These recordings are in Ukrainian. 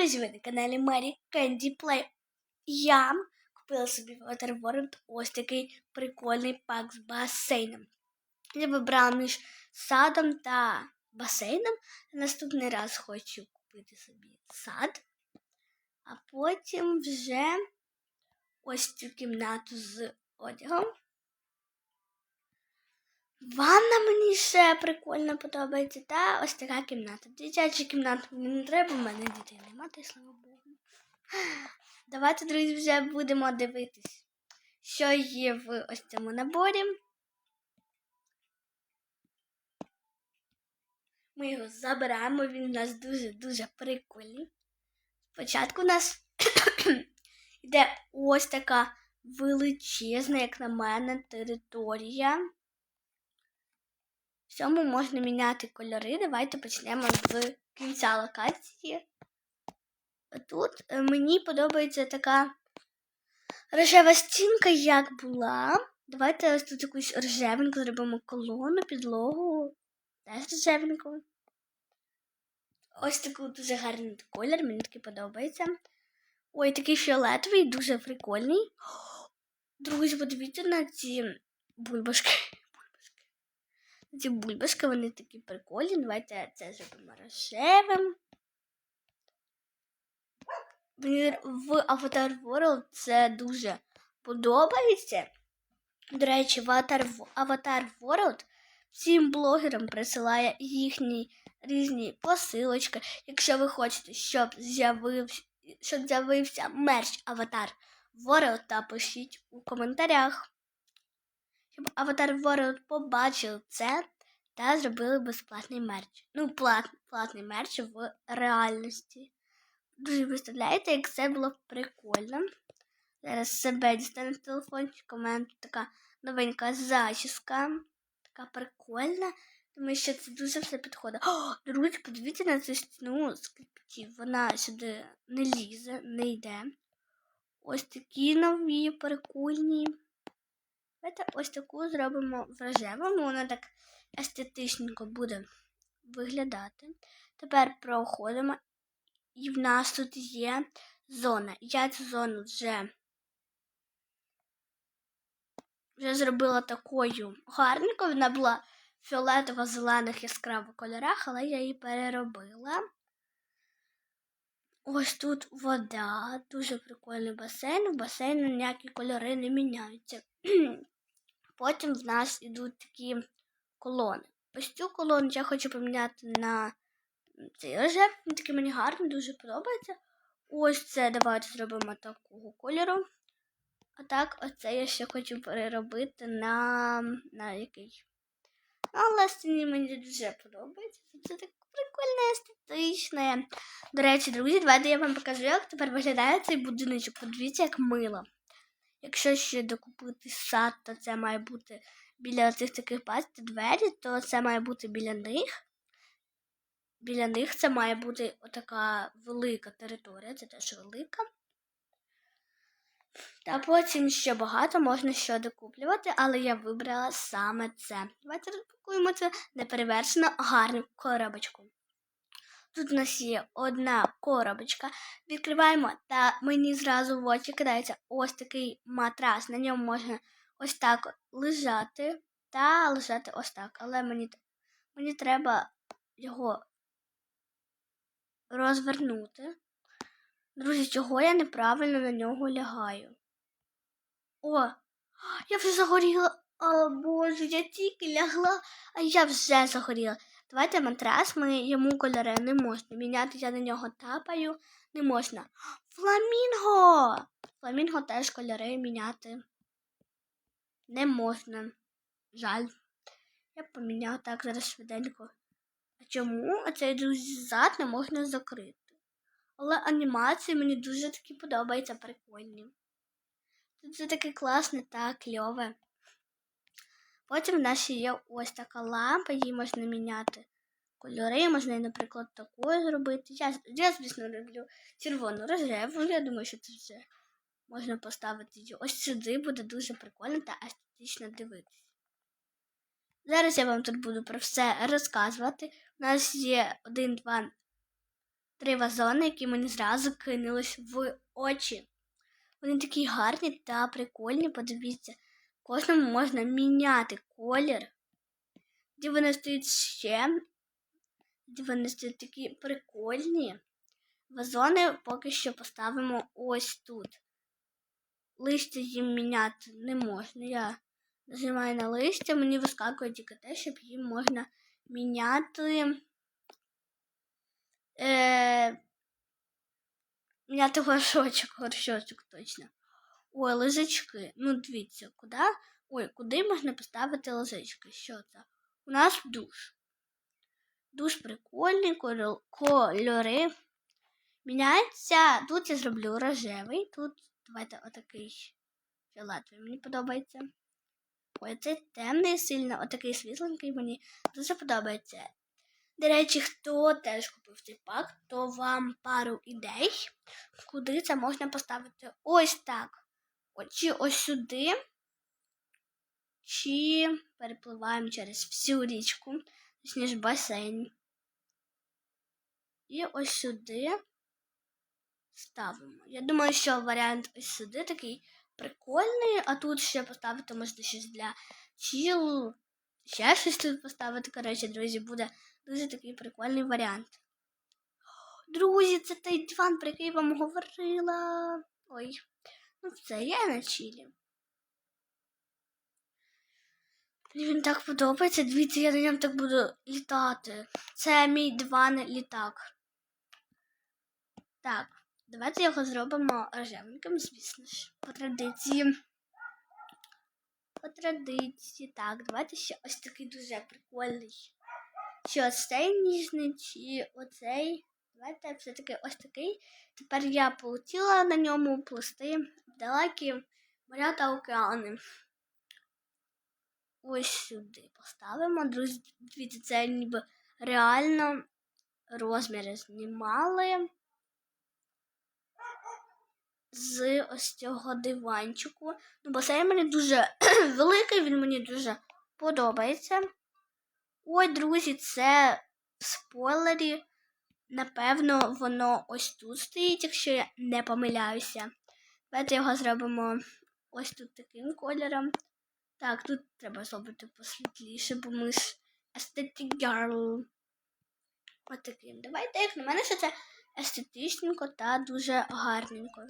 друзі, ви на каналі Мері Кенді Плей. Я купила собі в Waterworld ось такий прикольний пак з басейном. Я вибрала між садом та басейном. Наступний раз хочу купити собі сад, а потім вже ось цю кімнату з одягом. Ванна мені ще прикольно подобається. Та ось така кімната. Дитяча кімната мені не треба, в мене дітей немає, та й слава Богу. Давайте, друзі, вже будемо дивитись, що є в ось цьому наборі. Ми його забираємо, він у нас дуже-дуже прикольний. Спочатку у нас йде ось така величезна, як на мене, територія. Цьому можна міняти кольори. Давайте почнемо з кінця локації. Тут е, мені подобається така рожева стінка, як була. Давайте ось тут якусь рожевеньку зробимо колону, підлогу. Теж рожевеньку. Ось такий дуже гарний колір, мені такий подобається. Ой, такий фіолетовий, дуже прикольний. Друзі, подивіться на ці бульбашки. Ці бульбашки, вони такі прикольні. Давайте це зробимо рожевим. Мені в Avatar World це дуже подобається. До речі, в Avatar World всім блогерам присилає їхні різні посилочки. Якщо ви хочете, щоб з'явився щоб з'явився мерч Аватар World, та пишіть у коментарях щоб Аватар World побачив це та зробили безплатний мерч. Ну, плат, платний мерч в реальності. Дуже виставляєте, як це було прикольно. Зараз себе дістану телефончик, у мене тут така новенька зачіска. Така прикольна. Тому що це дуже все підходить. О, друзі, подивіться на цю стіну з. Вона сюди не лізе, не йде. Ось такі нові прикольні. Давайте ось таку зробимо в рожевому, вона так естетичненько буде виглядати. Тепер проходимо, і в нас тут є зона. Я цю зону вже вже зробила такою гарненькою. Вона була фіолетово зелених яскравих кольорах, але я її переробила. Ось тут вода, дуже прикольний басейн. В басейну ніякі кольори не міняються. Потім в нас йдуть такі колони. Ось цю колону я хочу поміняти на цей рожев. Він такий мені гарний, дуже подобається. Ось це давайте зробимо такого кольору. А так, оце я ще хочу переробити на на який. Але стіні мені дуже подобається. Це так прикольне, естетичне. До речі, друзі, давайте я вам покажу, як тепер виглядає цей будиночок. Подивіться, як мило. Якщо ще докупити сад, то це має бути біля цих таких бачите, двері, то це має бути біля них. Біля них це має бути отака велика територія, це теж велика. Та потім ще багато можна що докуплювати, але я вибрала саме це. Давайте розпакуємо це неперевершено гарну коробочку. Тут у нас є одна коробочка. Відкриваємо, та мені зразу в очі кидається ось такий матрас. На ньому можна ось так лежати та лежати ось так. Але мені мені треба його розвернути. Друзі, чого я неправильно на нього лягаю? О, я вже загоріла. О боже, я тільки лягла, а я вже загоріла. Давайте матрас, ми йому кольори не можна. Міняти я на нього тапаю не можна. Фламінго! Фламінго теж кольори міняти не можна. Жаль. Я поміняв так зараз швиденько. А чому оцей друзі зад не можна закрити? Але анімації мені дуже таки подобаються прикольні. Тут все таке класне та кльове. Потім в нас є ось така лампа, її можна міняти кольори, можна, наприклад, такою зробити. Я, я звісно, роблю червону рожеву. Я думаю, що це вже можна поставити її ось сюди, буде дуже прикольно та естетично дивитися. Зараз я вам тут буду про все розказувати. У нас є один, два, три вазони, які мені зразу кинулись в очі. Вони такі гарні та прикольні. Подивіться, кожному можна міняти колір. Де вони стоять ще, де вони стоять такі прикольні. Вазони поки що поставимо ось тут. Листя їм міняти не можна. Я нажимаю на листя, мені вискакує тільки те, щоб їм можна міняти. Е, міняти горшочок, горшочок точно. Ой, лежачки. Ну, дивіться, куди? Ой, куди можна поставити лежачки? Що це? У нас душ. Душ прикольний, кольори. Міняється. Тут я зроблю рожевий, тут давайте отакий фіолетовий. Мені подобається. Ой, цей темний сильно, отакий світленький мені дуже подобається. До речі, хто теж купив цей пак, то вам пару ідей, куди це можна поставити ось так. Чи ось сюди, чи перепливаємо через всю річку, точніше басейн. І ось сюди ставимо. Я думаю, що варіант ось сюди такий прикольний, а тут ще поставити можна щось для чілу. Ще щось тут поставити. Коротше, друзі, буде дуже такий прикольний варіант. Друзі, це той диван, про який я вам говорила. Ой, ну все, я на чілі. Мені він так подобається. Дивіться, я на ньому так буду літати. Це мій диван літак. Так, давайте його зробимо рожевеньким, звісно ж, по традиції. По традиції. Так, давайте ще ось такий дуже прикольний. Чи ось цей ніжний, чи оцей. Давайте все-таки ось такий. Тепер я полетіла на ньому плисти в далекі моря та океани. Ось сюди поставимо. Друзі, це ніби реально розміри знімали з ось цього диванчику. Ну, басейн мені дуже великий, він мені дуже подобається. Ой, друзі, це спойлері. Напевно, воно ось тут стоїть, якщо я не помиляюся. Давайте його зробимо ось тут таким кольором. Так, тут треба зробити посвітліше, бо ми ж Aesthetic Girl. Ось таким. Давайте, як на мене, що це естетичненько та дуже гарненько.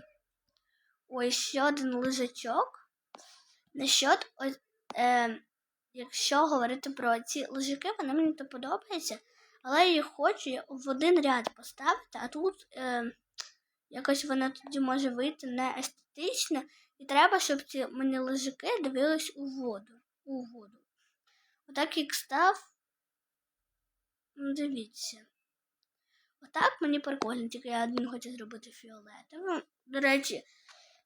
Ось ще один лежачок. Насчет, е, якщо говорити про ці лежаки, вони мені то подобаються, але я їх хочу в один ряд поставити, а тут е, якось воно тоді може вийти не естетично, і треба, щоб ці мені лежаки дивились у воду. У воду. Отак як став. Ну, дивіться. Отак мені прикольно, тільки я один хочу зробити фіолетовим. До речі,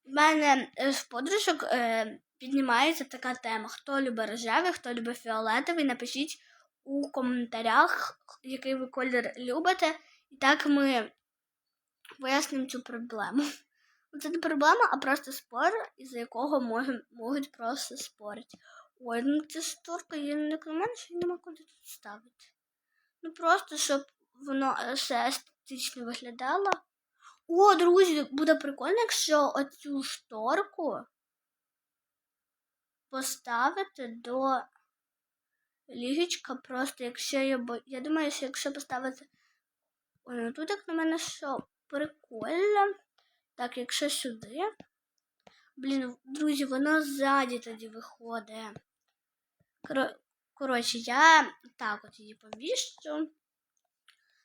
в мене е, з подружок е, піднімається така тема. Хто любить рожевий, хто любить фіолетовий, напишіть у коментарях, який ви колір любите. І так ми вияснимо цю проблему. Ну, Це не проблема, а просто спор, із-за якого можем, можуть просто спорити. Ой, ну це шторка, я не мене, що нема куди тут ставити. Ну просто, щоб воно е, все естетично виглядало. О, друзі, буде прикольно, якщо оцю шторку поставити до ліжечка, просто якщо я бо. Я думаю, що якщо поставити. Ой, ну тут як на мене що прикольно. Так, якщо сюди. Блін, друзі, воно ззаді тоді виходить. Коротше, я так от її повіщу.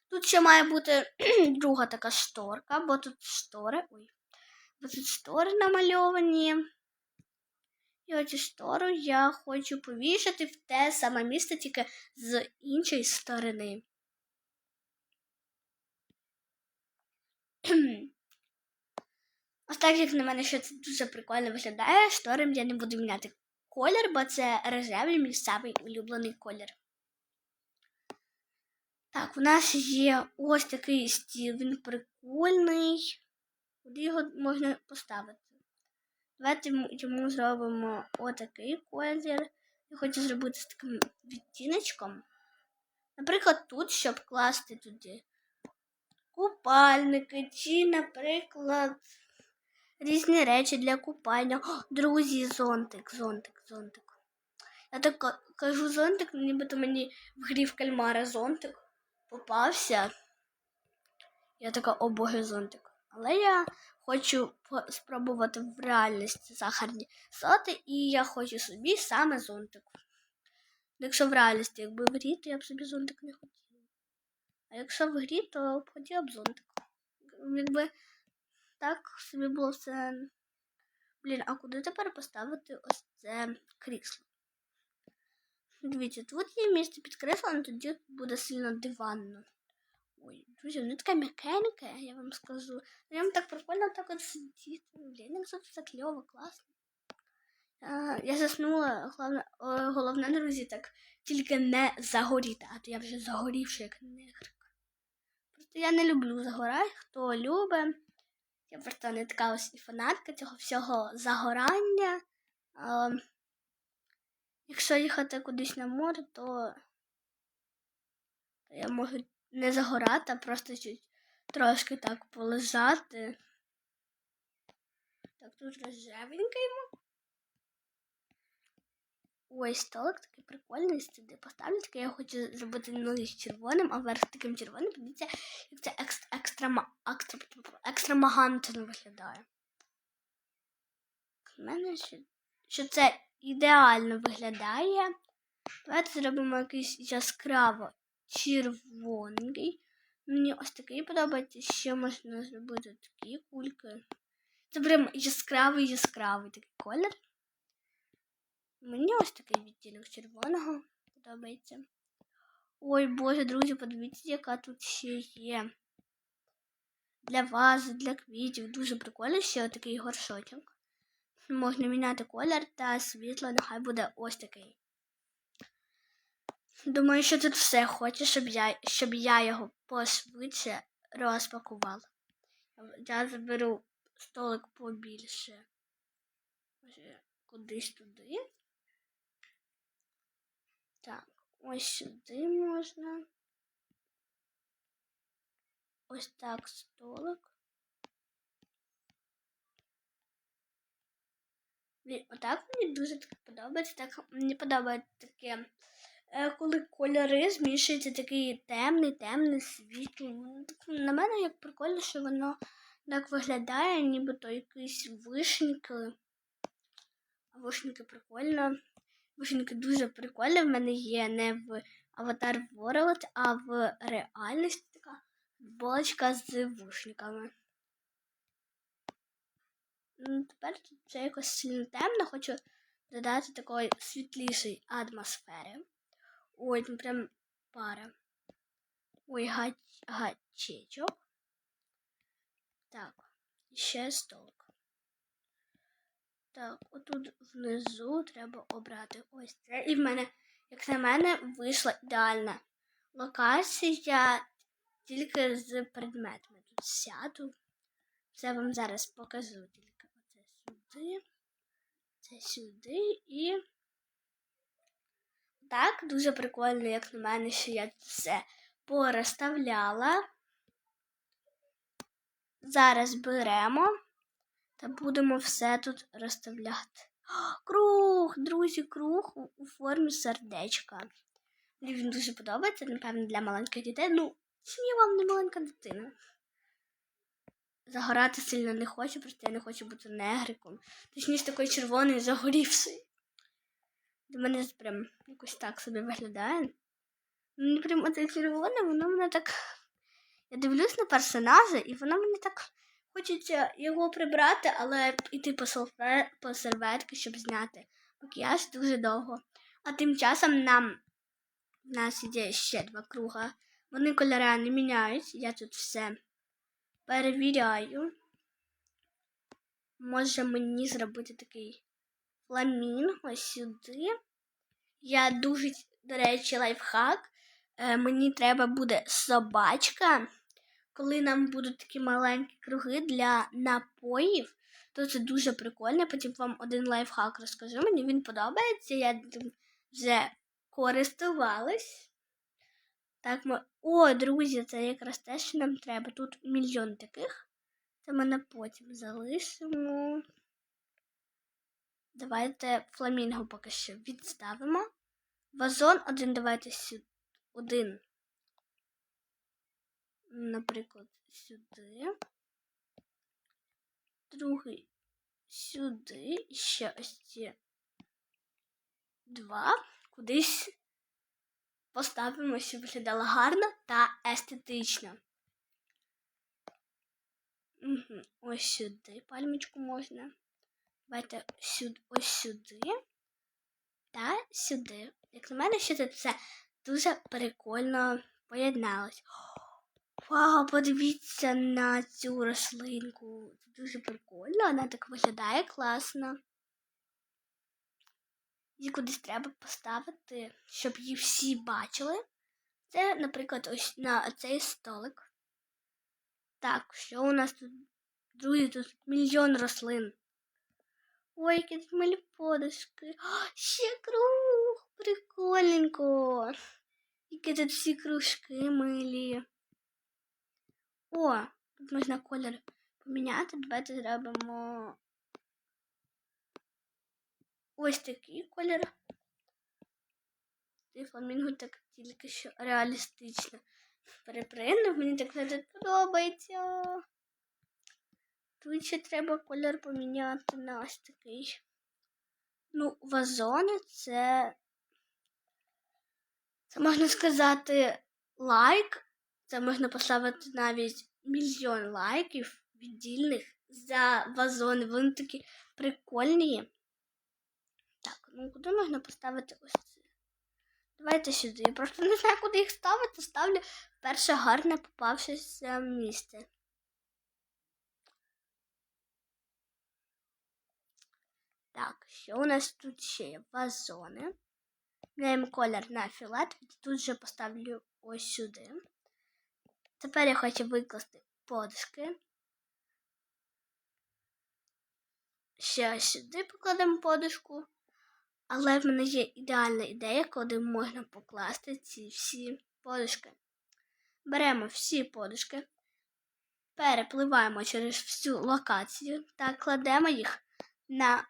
Тут ще має бути друга така шторка, бо тут штори. Ой. Бо тут штори намальовані. І оці штори я хочу повішати в те саме місце, тільки з іншої сторони. Ось так, як на мене, що це дуже прикольно виглядає, шторим я не буду міняти колір, бо це рожевий мій самий улюблений колір. Так, у нас є ось такий стіл, він прикольний. Куди його можна поставити? Давайте йому- зробимо отакий колір. Я хочу зробити з таким відтіночком. Наприклад, тут, щоб класти туди купальники чи, наприклад, різні речі для купання. О, друзі, зонтик, зонтик, зонтик. Я так кажу зонтик, нібито мені в грі в кальмара зонтик попався. Я така, о зонтик. Але я хочу спробувати в реальності сахарні соти, і я хочу собі саме зонтик. Ну, Якщо в реальності, якби в грі, то я б собі зонтик не хотіла. А якщо в грі, то хотіла б зонтик. Якби так собі було все. Блін, а куди тепер поставити ось це крісло? Дивіться, тут є місце під креслом, тоді буде сильно диванно. Ой, друзі, воно таке м'якеньке, я вам скажу. Прям так прикольно так от сидіти. Блін, це все кльово, класно. А, я заснула, головне, головне, друзі, так тільки не загоріти, а то я вже загорівши, як негрик. Просто я не люблю загорати, хто любить. Я просто не така ось і фанатка цього всього загорання. А, якщо їхати кудись на море, то, я можу не загорати, а просто чуть трошки так полежати. Так, тут рожевенький. Ой, столик такий прикольний, сюди поставлю, таке я хочу зробити ноги з червоним, а верх таким червоним. Подивіться, як це екстра, екстра, екстра, екстрамагантно виглядає. У мене що, що це ідеально виглядає. Давайте зробимо якийсь яскраво червоний. Мені ось такий подобається. Ще можна зробити такі кульки. Це прям яскравий яскравий такий колір. Мені ось такий відтінок червоного подобається. Ой, боже, друзі, подивіться, яка тут ще є. Для вази, для квітів. Дуже прикольно, ще такий горшочок. Можна міняти колір та світло, нехай буде ось такий. Думаю, що тут все хоче, щоб я, щоб я його пошвидше розпакувала. Я заберу столик побільше. Кудись туди. Так, ось сюди можна. Ось так столик. Отак мені дуже так подобається. Так мені подобається таке, е, коли кольори змішуються такий темний, темний, світлий. Ну, На мене як прикольно, що воно так виглядає, нібито якісь вишеньки. А вишеньки прикольно. Вишеньки дуже прикольні. В мене є не в Avatar World, а в реальності така булочка з вишеньками. Ну, Тепер тут це якось сильно темно, хочу додати такої світлішої атмосфери. Ой, ну прям пара. Ой, гач, гачечок. Так, ще столик. Так, отут внизу треба обрати ось це. І в мене, як на мене, вийшла ідеальна локація тільки з предметами. Тут сяду. Це вам зараз покажу тільки сюди, це сюди і. Так, дуже прикольно, як на мене, що я тут все порозставляла. Зараз беремо та будемо все тут розставляти. Круг, друзі, круг у, формі сердечка. Мені він дуже подобається, напевно, для маленьких дітей. Ну, вам не маленька дитина? Загорати сильно не хочу, просто я не хочу бути негриком. Точніше такий червоний загорівший. До мене прям якось так собі виглядає. Мені прям оце червоне, воно мене так. Я дивлюсь на персонажа, і воно мені так хочеться його прибрати, але іти по, салфе... по серветки, щоб зняти макіяж дуже довго. А тим часом нам в нас іде ще два круга. Вони кольори не міняють. Я тут все перевіряю. Може мені зробити такий фламінг ось сюди. Я дуже, до речі, лайфхак. Е, мені треба буде собачка. Коли нам будуть такі маленькі круги для напоїв, то це дуже прикольно. Потім вам один лайфхак розкажу. Мені він подобається. Я вже користувалась. Так, ми... О, друзі, це якраз те, що нам треба. Тут мільйон таких. Це ми на потім залишимо. Давайте фламінго поки що відставимо. Вазон один давайте сюди. Один. Наприклад, сюди. Другий сюди. І ще ось ці два. Кудись поставимо, щоб виглядало гарно та естетично. Угу. Ось сюди пальмочку можна. Давайте сюди, ось сюди та сюди. Як на мене, що тут все дуже прикольно поєдналось. Вау, подивіться на цю рослинку. Це дуже прикольно, вона так виглядає класно. Її кудись треба поставити, щоб її всі бачили. Це, наприклад, ось на цей столик. Так, що у нас тут? Друзі, тут мільйон рослин. Ой, які тут малі подушки. О, ще круг! Прикольненько. Які тут всі кружки милі. О, тут можна колір поміняти. Давайте зробимо ось такий колір. Цей фламінго так тільки що реалістично перепринув. Мені так не подобається. Тут ще треба колір поміняти на ось такий. Ну, вазони це. Це можна сказати лайк. Це можна поставити навіть мільйон лайків віддільних за вазони. Вони такі прикольні. Ну куди можна поставити ось це? Давайте сюди. Я просто не знаю, куди їх ставити. Ставлю перше гарне попавшеся місце. Так, що у нас тут ще є? Вазони. Міняємо колір на фіолет. Тут же поставлю ось сюди. Тепер я хочу викласти подушки. Ще сюди покладемо подушку. Але в мене є ідеальна ідея, куди можна покласти ці всі подушки. Беремо всі подушки, перепливаємо через всю локацію та кладемо їх на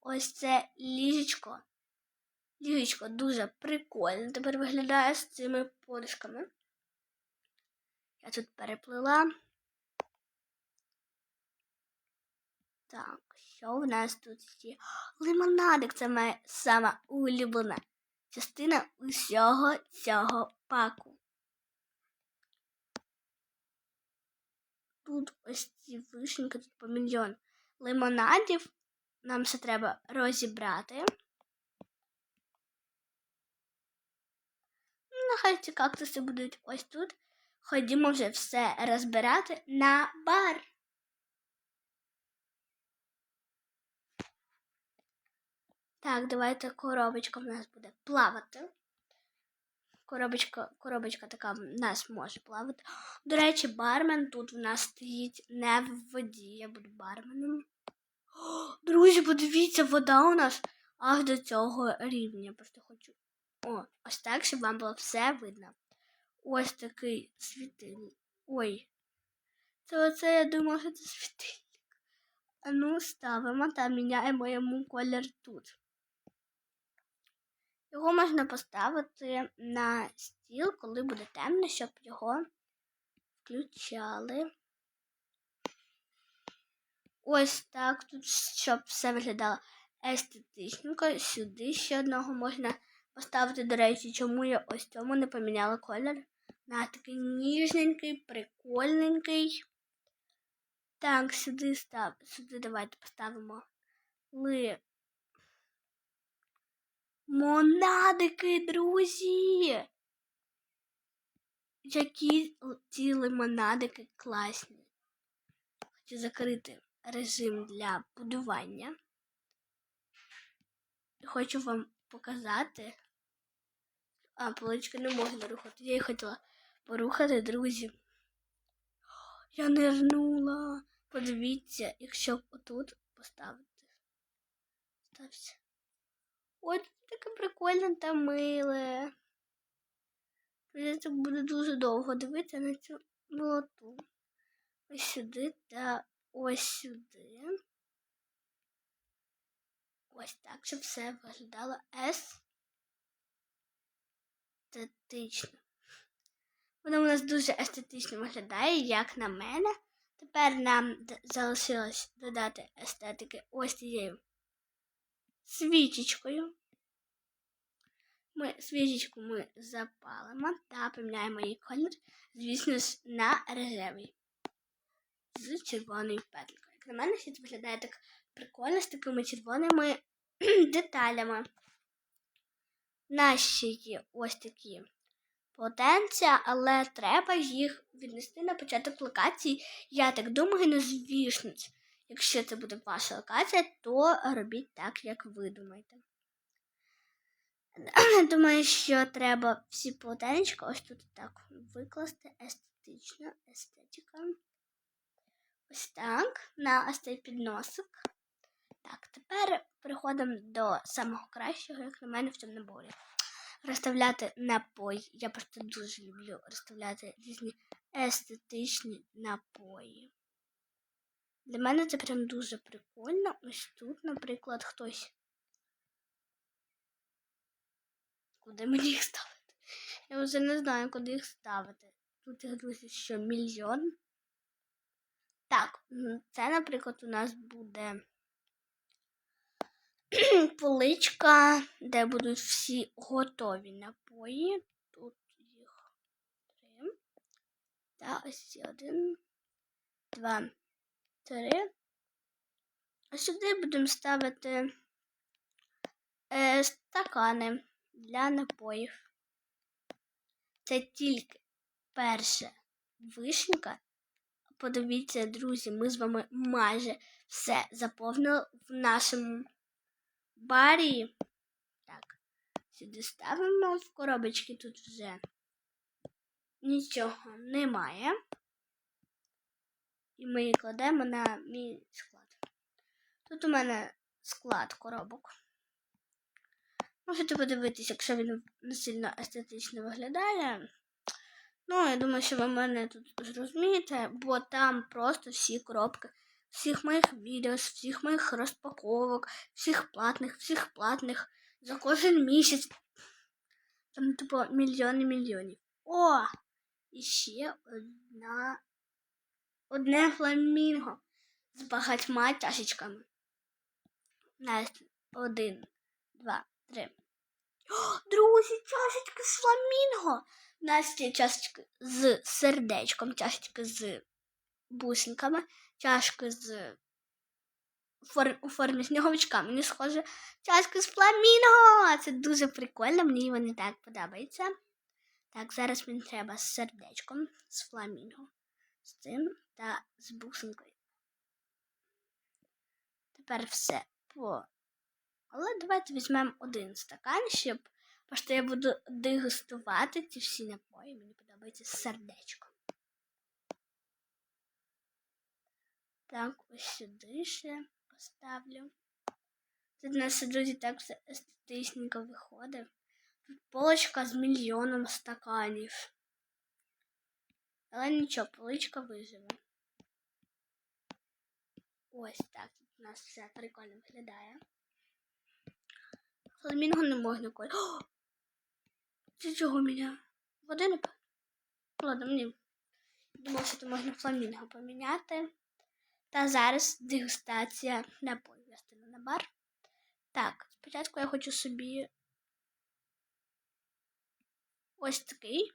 ось це ліжечко. Ліжечко дуже прикольно тепер виглядає з цими подушками. Я тут переплила. Так, що в нас тут є? Лимонадик це моя сама улюблена частина усього цього паку. Тут ось ці вишеньки, тут по мільйон лимонадів. Нам все треба розібрати. Нехай ці кактуси будуть ось тут. Ходімо вже все розбирати на бар. Так, давайте коробочка в нас буде плавати. Коробочка коробочка така в нас може плавати. До речі, бармен тут в нас стоїть не в воді. Я буду барменом. Друзі, подивіться, вода у нас аж до цього рівня. Просто хочу. О, ось так, щоб вам було все видно. Ось такий світильник. Ой. Це оце я думала, що це світильник. А ну, ставимо та міняємо йому колір тут. Його можна поставити на стіл, коли буде темно, щоб його включали. Ось так тут, щоб все виглядало естетичненько. Сюди ще одного можна поставити, до речі, чому я ось цьому не поміняла колір. На такий ніжненький, прикольненький. Так, сюди став, сюди давайте поставимо ли. Монадики, друзі! Які ці лимонадики класні. Хочу закрити режим для будування. Хочу вам показати. А, поличка не можна рухати. Я її хотіла порухати, друзі. Я нирнула. Подивіться, якщо отут поставити. Стався. Ой, тут таке прикольне та миле. Це буде дуже довго дивитися на цю молоту. Ось сюди та ось сюди. Ось так, щоб все виглядало естетично. Воно у нас дуже естетично виглядає, як на мене. Тепер нам залишилось додати естетики ось цією свічечкою. Ми свічечку ми запалимо та поміняємо її колір, звісно ж, на рожевий з червоною петликою. Як на мене, світ виглядає так прикольно з такими червоними деталями. Наші є ось такі полотенця, але треба їх віднести на початок локації. Я так думаю, на звішниць. Якщо це буде ваша локація, то робіть так, як ви думаєте. Думаю, що треба всі полотенечка ось тут так викласти естетично, естетика. Ось так, на ось цей підносик. Так, тепер переходимо до самого кращого, як на мене, в цьому наборі. Розставляти напої. Я просто дуже люблю розставляти різні естетичні напої. Для мене це прям дуже прикольно. Ось тут, наприклад, хтось. Куди мені їх ставити? Я вже не знаю, куди їх ставити. Тут їх друзі, що мільйон. Так, це, наприклад, у нас буде поличка, де будуть всі готові напої. Тут їх три. Та ось один, два, три. А сюди будемо ставити е, стакани для напоїв. Це тільки перша вишенька. Подивіться, друзі, ми з вами майже все заповнили в нашому барі. Так, сюди ставимо в коробочки тут вже нічого немає. І ми її кладемо на мій склад. Тут у мене склад коробок. Можете подивитися, якщо він не сильно естетично виглядає. Ну, я думаю, що ви мене тут зрозумієте, бо там просто всі коробки всіх моїх відео, всіх моїх розпаковок, всіх платних, всіх платних за кожен місяць. Там, типу, мільйони мільйонів. О! І ще одна одне фламінго з багатьма чашечками. Настя, один, два, три. О, друзі, чашечки з фламінго. У нас чашечки з сердечком, чашечки з бусинками, чашки з фор... у формі сніговичка. Мені схоже чашки з фламінго. Це дуже прикольно, мені вони так подобаються. Так, зараз мені треба з сердечком, з фламінго, з цим та з бусинкою. Тепер все по. Але давайте візьмемо один стакан, щоб що я буду дегустувати ці всі напої. Мені подобається з сердечком. Так, ось сюди ще поставлю. Тут у нас, друзі, так все естетичненько виходить. Тут полочка з мільйоном стаканів. Але нічого, поличка виживе. Ось так у нас все прикольно виглядає. Фламінго не можна коль. Це чого мене? Води не Ладно, мені. Думав, що тут можна фламінго поміняти. Та зараз дегустація напою. Я на бар. Так, спочатку я хочу собі ось такий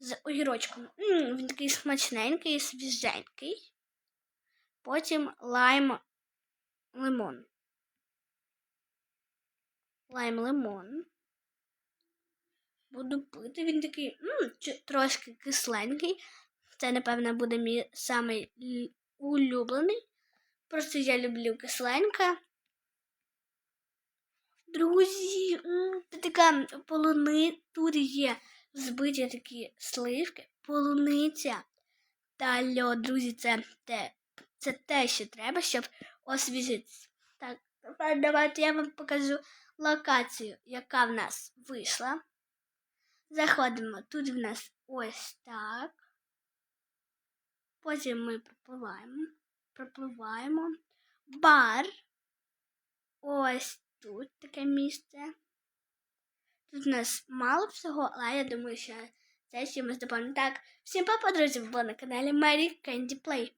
з огірочком. М, він такий смачненький, свіженький. Потім лайм лимон. Лайм лимон. Буду пити. Він такий м, трошки кисленький. Це, напевно, буде мій самий улюблений. Просто я люблю кисленьке. Друзі, м, це така полуни. Тут є збиті такі сливки, полуниця та льод. Друзі, це те, це те, що треба, щоб освіжитися. Так, тепер давайте я вам покажу локацію, яка в нас вийшла. Заходимо. Тут в нас ось так. Потім ми пропливаємо. Пропливаємо. Бар. Ось тут таке місце. Тут у нас мало всього, але я думаю, що це ми здобудемо. Так, всім папа, друзі, ви були на каналі Mary Candy Play.